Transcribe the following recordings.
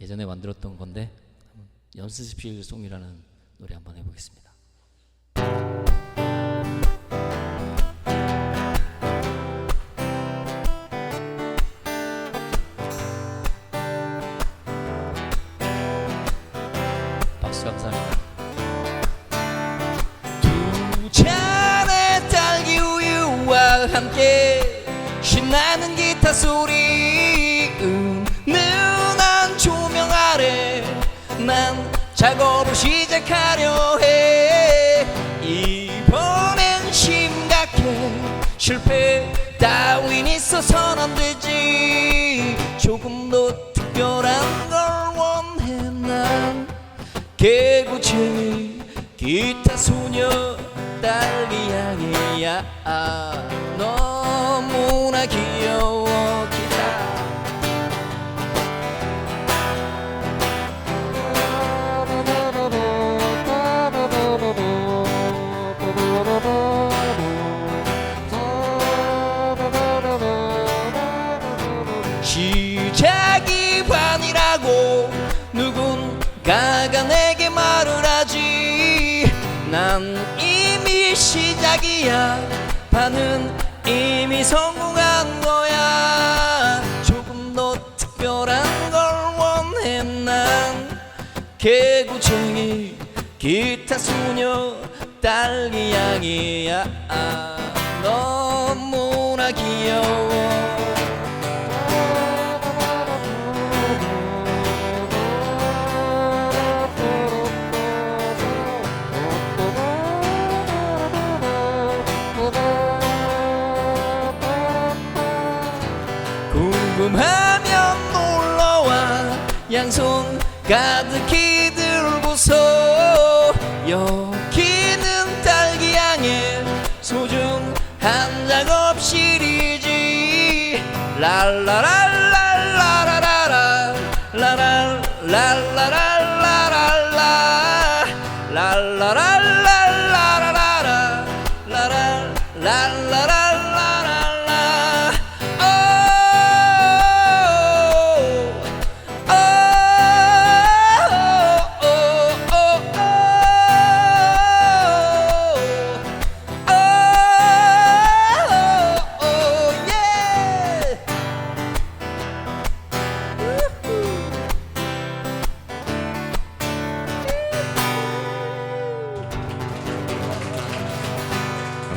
예전에 만들었던 건데 연습실 송이라는 노래 한번 해보겠습니다. 박수 감사합니다. 두 잔의 딸기 우유와 함께 신나는 기타 소리 작업을 시작하려 해. 이번엔 심각해. 실패 따윈 있어선 안 되지. 조금 더 특별한 걸 원해 난. 개구쟁이 기타 소녀 딸기 양이야. 아, 너무나 귀여워 시작이 반이라고 누군가가 내게 말을 하지. 난 이미 시작이야. 반은 이미 성공한 거야. 조금 더 특별한 걸 원해 난. 개구쟁이 기타 소녀 딸기 양이야. 아, 너무나 귀여워 궁금하면 놀러와. 양손 가득히 들고서 여기는 딸기향의 소중한 작업 시리즈 랄라랄랄라라라라. 랄랄랄라랄라라. 랄라랄라.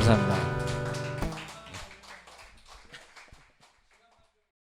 감사합니다.